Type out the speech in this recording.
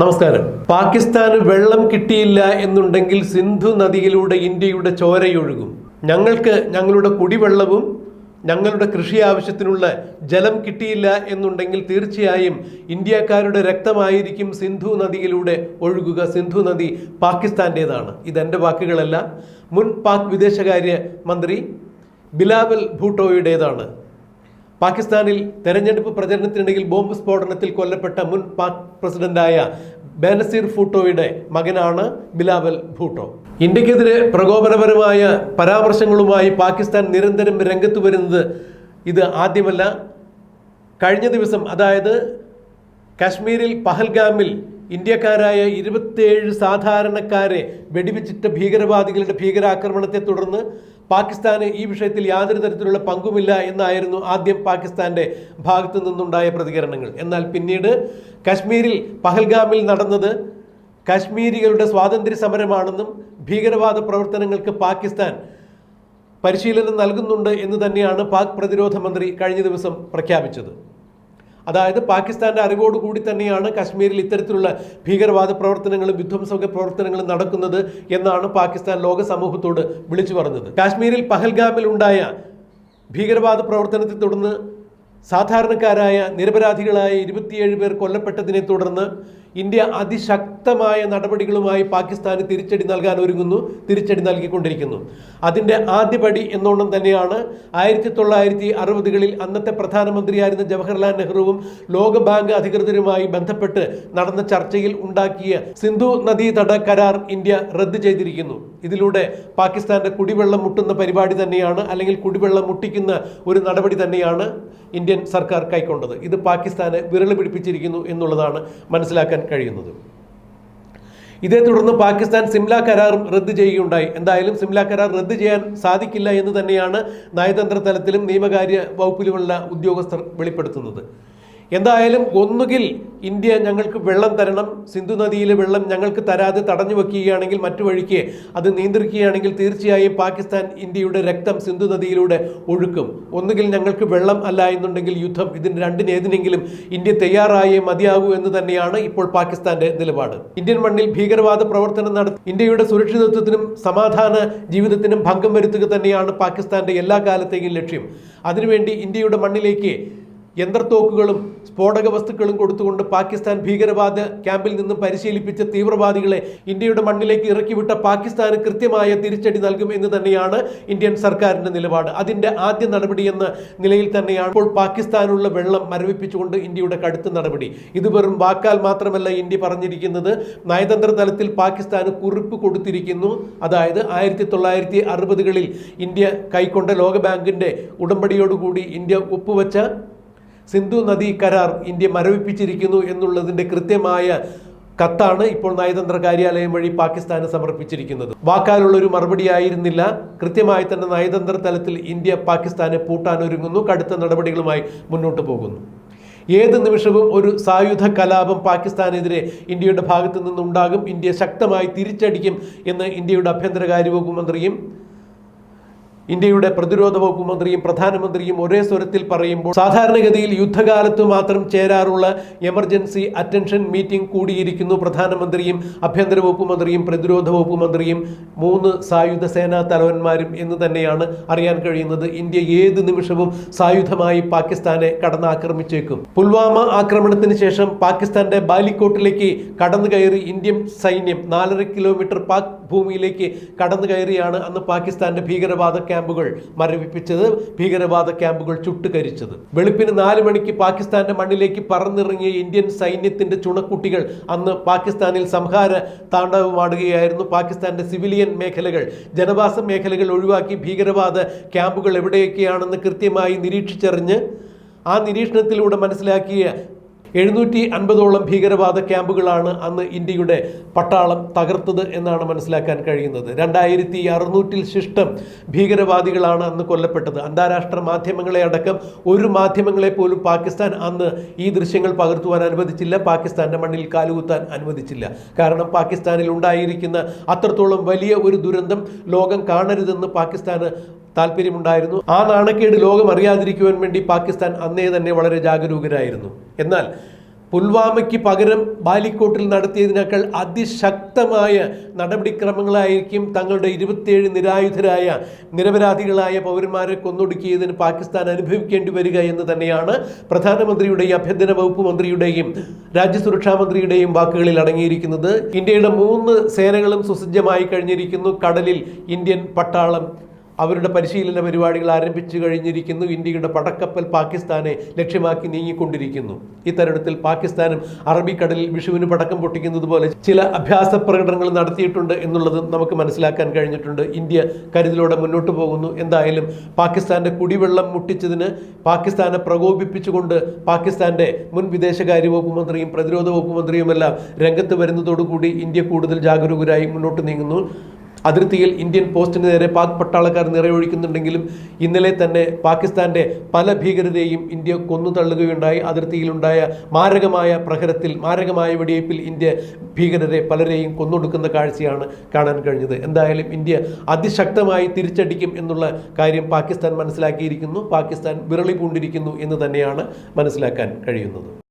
നമസ്കാരം. പാകിസ്ഥാന് വെള്ളം കിട്ടിയില്ല എന്നുണ്ടെങ്കിൽ സിന്ധു നദിയിലൂടെ ഇന്ത്യയുടെ ചോരയൊഴുകും. ഞങ്ങൾക്ക് ഞങ്ങളുടെ കുടിവെള്ളവും ഞങ്ങളുടെ കൃഷി ആവശ്യത്തിനുള്ള ജലം കിട്ടിയില്ല എന്നുണ്ടെങ്കിൽ തീർച്ചയായും ഇന്ത്യക്കാരുടെ രക്തമായിരിക്കും സിന്ധു നദിയിലൂടെ ഒഴുകുക. സിന്ധു നദി പാകിസ്ഥാന്റേതാണ് ഇതെന്റെ വാക്കുകളല്ല. മുൻ പാക് വിദേശകാര്യ മന്ത്രി ബിലാവൽ ഭൂട്ടോയുടേതാണ്. പാകിസ്ഥാനിൽ തെരഞ്ഞെടുപ്പ് പ്രചരണത്തിനിടയിൽ ബോംബ് സ്ഫോടനത്തിൽ കൊല്ലപ്പെട്ട മുൻ പാക് പ്രസിഡന്റായ ബേനസീർ ഫൂട്ടോയുടെ മകനാണ് ബിലാവൽ ഭൂട്ടോ. ഇന്ത്യക്കെതിരെ പ്രകോപനപരമായ പരാമർശങ്ങളുമായി പാകിസ്ഥാൻ നിരന്തരം രംഗത്ത് വരുന്നത് ഇത് ആദ്യമല്ല. കഴിഞ്ഞ ദിവസം അതായത് കാശ്മീരിൽ പഹൽഗാമിൽ ഇന്ത്യക്കാരായ ഇരുപത്തേഴ് സാധാരണക്കാരെ വെടിവെച്ചിട്ട ഭീകരവാദികളുടെ ഭീകരാക്രമണത്തെ തുടർന്ന് പാകിസ്ഥാന് ഈ വിഷയത്തിൽ യാതൊരു തരത്തിലുള്ള പങ്കുമില്ല എന്നായിരുന്നു ആദ്യം പാകിസ്ഥാന്റെ ഭാഗത്തു നിന്നുണ്ടായ പ്രതികരണങ്ങൾ. എന്നാൽ പിന്നീട് കശ്മീരിൽ പഹൽഗാമിൽ നടന്നത് കാശ്മീരികളുടെ സ്വാതന്ത്ര്യ സമരമാണെന്നും ഭീകരവാദ പ്രവർത്തനങ്ങൾക്ക് പാകിസ്ഥാൻ പരിശീലനം നൽകുന്നുണ്ട് എന്ന് തന്നെയാണ് പാക് പ്രതിരോധ മന്ത്രി കഴിഞ്ഞ ദിവസം പ്രഖ്യാപിച്ചത്. അതായത് പാകിസ്ഥാന്റെ അറിവോടുകൂടി തന്നെയാണ് കാശ്മീരിൽ ഇത്തരത്തിലുള്ള ഭീകരവാദ പ്രവർത്തനങ്ങളും വിധ്വംസക പ്രവർത്തനങ്ങളും നടക്കുന്നത് എന്നാണ് പാകിസ്ഥാൻ ലോക സമൂഹത്തോട് വിളിച്ചു പറഞ്ഞത്. കാശ്മീരിൽ പഹൽഗാമിൽ ഉണ്ടായ ഭീകരവാദ പ്രവർത്തനത്തെ തുടർന്ന് സാധാരണക്കാരായ നിരപരാധികളായ ഇരുപത്തിയേഴ് പേർ കൊല്ലപ്പെട്ടതിനെ തുടർന്ന് ഇന്ത്യ അതിശക്തമായ നടപടികളുമായി പാകിസ്ഥാന് തിരിച്ചടി നൽകാൻ ഒരുങ്ങുന്നു തിരിച്ചടി നൽകിക്കൊണ്ടിരിക്കുന്നു. അതിന്റെ ആദ്യപടി എന്നോണം തന്നെയാണ് ആയിരത്തി തൊള്ളായിരത്തി അറുപതുകളിൽ അന്നത്തെ പ്രധാനമന്ത്രിയായിരുന്ന ജവഹർലാൽ നെഹ്റുവും ലോകബാങ്ക് അധികൃതരുമായി ബന്ധപ്പെട്ട് നടന്ന ചർച്ചയിൽ ഉണ്ടാക്കിയ സിന്ധു നദീതട കരാർ ഇന്ത്യ റദ്ദ് ചെയ്തിരിക്കുന്നു. ഇതിലൂടെ പാകിസ്ഥാന്റെ കുടിവെള്ളം മുട്ടുന്ന പരിപാടി തന്നെയാണ് അല്ലെങ്കിൽ കുടിവെള്ളം മുട്ടിക്കുന്ന ഒരു നടപടി തന്നെയാണ് ഇന്ത്യൻ സർക്കാർ കൈക്കൊണ്ടത്. ഇത് പാകിസ്ഥാനെ വിരൽ പിടിപ്പിച്ചിരിക്കുന്നു എന്നുള്ളതാണ് മനസ്സിലാക്കാൻ കഴിയുന്നത്. ഇതേ തുടർന്ന് പാകിസ്ഥാൻ സിംല കരാർ റദ്ദ് ചെയ്യുകയുണ്ടായി. എന്തായാലും സിംല കരാർ റദ്ദ് ചെയ്യാൻ സാധിക്കില്ല എന്ന് തന്നെയാണ് നയതന്ത്ര തലത്തിലും നിയമകാര്യ വകുപ്പിലുമുള്ള ഉദ്യോഗസ്ഥർ വെളിപ്പെടുത്തുന്നത്. എന്തായാലും ഒന്നുകിൽ ഇന്ത്യ ഞങ്ങൾക്ക് വെള്ളം തരണം സിന്ധു നദിയിലെ വെള്ളം ഞങ്ങൾക്ക് തരാതെ തടഞ്ഞു വെക്കുകയാണെങ്കിൽ മറ്റു വഴിക്ക് അത് നിയന്ത്രിക്കുകയാണെങ്കിൽ തീർച്ചയായും പാകിസ്ഥാൻ ഇന്ത്യയുടെ രക്തം സിന്ധു നദിയിലൂടെ ഒഴുക്കും. ഒന്നുകിൽ ഞങ്ങൾക്ക് വെള്ളം അല്ല എന്നുണ്ടെങ്കിൽ യുദ്ധം ഇതിന് രണ്ടിനേതിനെങ്കിലും ഇന്ത്യ തയ്യാറായേ മതിയാകൂ എന്ന് തന്നെയാണ് ഇപ്പോൾ പാകിസ്ഥാന്റെ നിലപാട്. ഇന്ത്യൻ മണ്ണിൽ ഭീകരവാദ പ്രവർത്തനം നടത്തി ഇന്ത്യയുടെ സുരക്ഷിതത്വത്തിനും സമാധാന ജീവിതത്തിനും ഭംഗം വരുത്തുക തന്നെയാണ് പാകിസ്ഥാന്റെ എല്ലാ കാലത്തെയും ലക്ഷ്യം. അതിനുവേണ്ടി ഇന്ത്യയുടെ മണ്ണിലേക്ക് യന്ത്രത്തോക്കുകളും സ്ഫോടക വസ്തുക്കളും കൊടുത്തുകൊണ്ട് പാകിസ്ഥാൻ ഭീകരവാദ ക്യാമ്പിൽ നിന്നും പരിശീലിപ്പിച്ച തീവ്രവാദികളെ ഇന്ത്യയുടെ മണ്ണിലേക്ക് ഇറക്കിവിട്ട പാകിസ്ഥാന് കൃത്യമായ തിരിച്ചടി നൽകും എന്ന് തന്നെയാണ് ഇന്ത്യൻ സർക്കാരിന്റെ നിലപാട്. അതിന്റെ ആദ്യ നടപടി എന്ന നിലയിൽ തന്നെയാണ് ഇപ്പോൾ പാകിസ്ഥാനുള്ള വെള്ളം മരവിപ്പിച്ചുകൊണ്ട് ഇന്ത്യയുടെ കടുത്ത നടപടി. ഇത് വെറും വാക്കാൽ മാത്രമല്ല ഇന്ത്യ പറഞ്ഞിരിക്കുന്നത്. നയതന്ത്ര തലത്തിൽ പാകിസ്ഥാന് കുറിപ്പ് കൊടുത്തിരിക്കുന്നു. അതായത് ആയിരത്തി തൊള്ളായിരത്തി അറുപതുകളിൽ ഇന്ത്യ കൈക്കൊണ്ട ലോകബാങ്കിന്റെ ഉടമ്പടിയോടുകൂടി ഇന്ത്യ ഒപ്പുവെച്ച സിന്ധു നദീ കരാർ ഇന്ത്യ മരവിപ്പിച്ചിരിക്കുന്നു എന്നുള്ളതിന്റെ കൃത്യമായ കത്താണ് ഇപ്പോൾ നയതന്ത്ര കാര്യാലയം വഴി പാകിസ്ഥാന് സമർപ്പിച്ചിരിക്കുന്നത്. വാക്കാലുള്ള ഒരു മറുപടി ആയിരുന്നില്ല കൃത്യമായി തന്നെ നയതന്ത്ര തലത്തിൽ ഇന്ത്യ പാകിസ്ഥാനെ പൂട്ടാനൊരുങ്ങുന്നു. കടുത്ത നടപടികളുമായി മുന്നോട്ട് പോകുന്നു. ഏത് നിമിഷവും ഒരു സായുധ കലാപം പാകിസ്ഥാനെതിരെ ഇന്ത്യയുടെ ഭാഗത്തു നിന്നുണ്ടാകും ഇന്ത്യ ശക്തമായി തിരിച്ചടിക്കും എന്ന് ഇന്ത്യയുടെ ആഭ്യന്തരകാര്യ വകുപ്പ് മന്ത്രിയും ഇന്ത്യയുടെ പ്രതിരോധ വകുപ്പ് മന്ത്രിയും പ്രധാനമന്ത്രിയും ഒരേ സ്വരത്തിൽ പറയുമ്പോൾ സാധാരണഗതിയിൽ യുദ്ധകാലത്ത് മാത്രം ചേരാറുള്ള എമർജൻസി അറ്റൻഷൻ മീറ്റിംഗ് കൂടിയിരിക്കുന്നു. പ്രധാനമന്ത്രിയും ആഭ്യന്തര വകുപ്പ് മന്ത്രിയും പ്രതിരോധ വകുപ്പ് മന്ത്രിയും മൂന്ന് സായുധ സേനാ തലവന്മാരും എന്ന് തന്നെയാണ് അറിയാൻ കഴിയുന്നത്. ഇന്ത്യ ഏത് നിമിഷവും സായുധമായി പാകിസ്ഥാനെ കടന്നാക്രമിച്ചേക്കും. പുൽവാമ ആക്രമണത്തിന് ശേഷം പാകിസ്ഥാന്റെ ബാലിക്കോട്ടിലേക്ക് കടന്നു കയറി ഇന്ത്യൻ സൈന്യം നാലര കിലോമീറ്റർ പാക് ഭൂമിയിലേക്ക് കടന്നു കയറിയാണ് അന്ന് പാകിസ്ഥാന്റെ ഭീകരവാദ ക്യാമ്പുകൾ മരവിപ്പിച്ചത് ഭീകരവാദ ക്യാമ്പുകൾ ചുട്ടുകരിച്ചത്. വെളുപ്പിന് നാല് മണിക്ക് പാകിസ്ഥാന്റെ മണ്ണിലേക്ക് പറന്നിറങ്ങിയ ഇന്ത്യൻ സൈന്യത്തിന്റെ ചുണക്കുട്ടികൾ അന്ന് പാകിസ്ഥാനിൽ സംഹാര താണ്ഡവമാടുകയായിരുന്നു. പാകിസ്ഥാന്റെ സിവിലിയൻ മേഖലകൾ ജനവാസ മേഖലകൾ ഒഴിവാക്കി ഭീകരവാദ ക്യാമ്പുകൾ എവിടെയൊക്കെയാണെന്ന് കൃത്യമായി നിരീക്ഷിച്ചറിഞ്ഞ് ആ നിരീക്ഷണത്തിലൂടെ മനസ്സിലാക്കിയ എഴുന്നൂറ്റി അൻപതോളം ഭീകരവാദ ക്യാമ്പുകളാണ് അന്ന് ഇന്ത്യയുടെ പട്ടാളം തകർത്തത് എന്നാണ് മനസ്സിലാക്കാൻ കഴിയുന്നത്. രണ്ടായിരത്തി അറുന്നൂറ്റിൽ ശിഷ്ടം ഭീകരവാദികളാണ് അന്ന് കൊല്ലപ്പെട്ടത്. അന്താരാഷ്ട്ര മാധ്യമങ്ങളെ അടക്കം ഒരു മാധ്യമങ്ങളെ പോലും പാകിസ്ഥാൻ അന്ന് ഈ ദൃശ്യങ്ങൾ പകർത്തുവാൻ അനുവദിച്ചില്ല. പാകിസ്ഥാന്റെ മണ്ണിൽ കാലുകുത്താൻ അനുവദിച്ചില്ല. കാരണം പാകിസ്ഥാനിൽ ഉണ്ടായിരിക്കുന്ന അത്രത്തോളം വലിയ ഒരു ദുരന്തം ലോകം കാണരുതെന്ന് പാകിസ്ഥാന് താല്പര്യമുണ്ടായിരുന്നു. ആ നാണക്കേട് ലോകം അറിയാതിരിക്കുവാൻ വേണ്ടി പാകിസ്ഥാൻ അന്നേ തന്നെ വളരെ ജാഗരൂകരായിരുന്നു. എന്നാൽ പുൽവാമയ്ക്ക് പകരം ബാലിക്കോട്ടിൽ നടത്തിയതിനേക്കാൾ അതിശക്തമായ നടപടിക്രമങ്ങളായിരിക്കും തങ്ങളുടെ ഇരുപത്തിയേഴ് നിരായുധരായ നിരപരാധികളായ പൗരന്മാരെ കൊന്നൊടുക്കിയതിന് പാകിസ്ഥാൻ അനുഭവിക്കേണ്ടി വരിക എന്ന് തന്നെയാണ് പ്രധാനമന്ത്രിയുടെയും ആഭ്യന്തര വകുപ്പ് മന്ത്രിയുടെയും രാജ്യസുരക്ഷാ മന്ത്രിയുടെയും വാക്കുകളിൽ അടങ്ങിയിരിക്കുന്നത്. ഇന്ത്യയുടെ മൂന്ന് സേനകളും സുസജ്ജമായി കഴിഞ്ഞിരിക്കുന്നു. കടലിൽ ഇന്ത്യൻ പട്ടാളം അവരുടെ പരിശീലന പരിപാടികൾ ആരംഭിച്ചു കഴിഞ്ഞിരിക്കുന്നു. ഇന്ത്യയുടെ പടക്കപ്പൽ പാകിസ്ഥാനെ ലക്ഷ്യമാക്കി നീങ്ങിക്കൊണ്ടിരിക്കുന്നു. ഇത്തരുണത്തിൽ പാകിസ്ഥാനും അറബിക്കടലിൽ വിഷുവിന് പടക്കം പൊട്ടിക്കുന്നത് പോലെ ചില അഭ്യാസ പ്രകടനങ്ങൾ നടത്തിയിട്ടുണ്ട് എന്നുള്ളത് നമുക്ക് മനസ്സിലാക്കാൻ കഴിഞ്ഞിട്ടുണ്ട്. ഇന്ത്യ കരുതലോടെ മുന്നോട്ട് പോകുന്നു. എന്തായാലും പാകിസ്ഥാന്റെ കുടിവെള്ളം മുട്ടിച്ചതിന് പാകിസ്ഥാനെ പ്രകോപിപ്പിച്ചുകൊണ്ട് പാകിസ്ഥാന്റെ മുൻ വിദേശകാര്യ വകുപ്പ് മന്ത്രിയും പ്രതിരോധ വകുപ്പ് മന്ത്രിയുമെല്ലാം രംഗത്ത് വരുന്നതോടുകൂടി ഇന്ത്യ കൂടുതൽ ജാഗരൂകരായി മുന്നോട്ട് നീങ്ങുന്നു. അതിർത്തിയിൽ ഇന്ത്യൻ പോസ്റ്റിന് നേരെ പാക് പട്ടാളക്കാർ നിറയൊഴിക്കുന്നുണ്ടെങ്കിലും ഇന്നലെ തന്നെ പാകിസ്ഥാന്റെ പല ഭീകരരെയും ഇന്ത്യ കൊന്നു തള്ളുകയുണ്ടായി. അതിർത്തിയിലുണ്ടായ മാരകമായ പ്രഹരത്തിൽ മാരകമായ വെടിവയ്പിൽ ഇന്ത്യ ഭീകരരെ പലരെയും കൊന്നൊടുക്കുന്ന കാഴ്ചയാണ് കാണാൻ കഴിഞ്ഞത്. എന്തായാലും ഇന്ത്യ അതിശക്തമായി തിരിച്ചടിക്കും എന്നുള്ള കാര്യം പാകിസ്ഥാൻ മനസ്സിലാക്കിയിരിക്കുന്നു. പാകിസ്ഥാൻ വിരളി പൂണ്ടിരിക്കുന്നു എന്ന് തന്നെയാണ് മനസ്സിലാക്കാൻ കഴിയുന്നത്.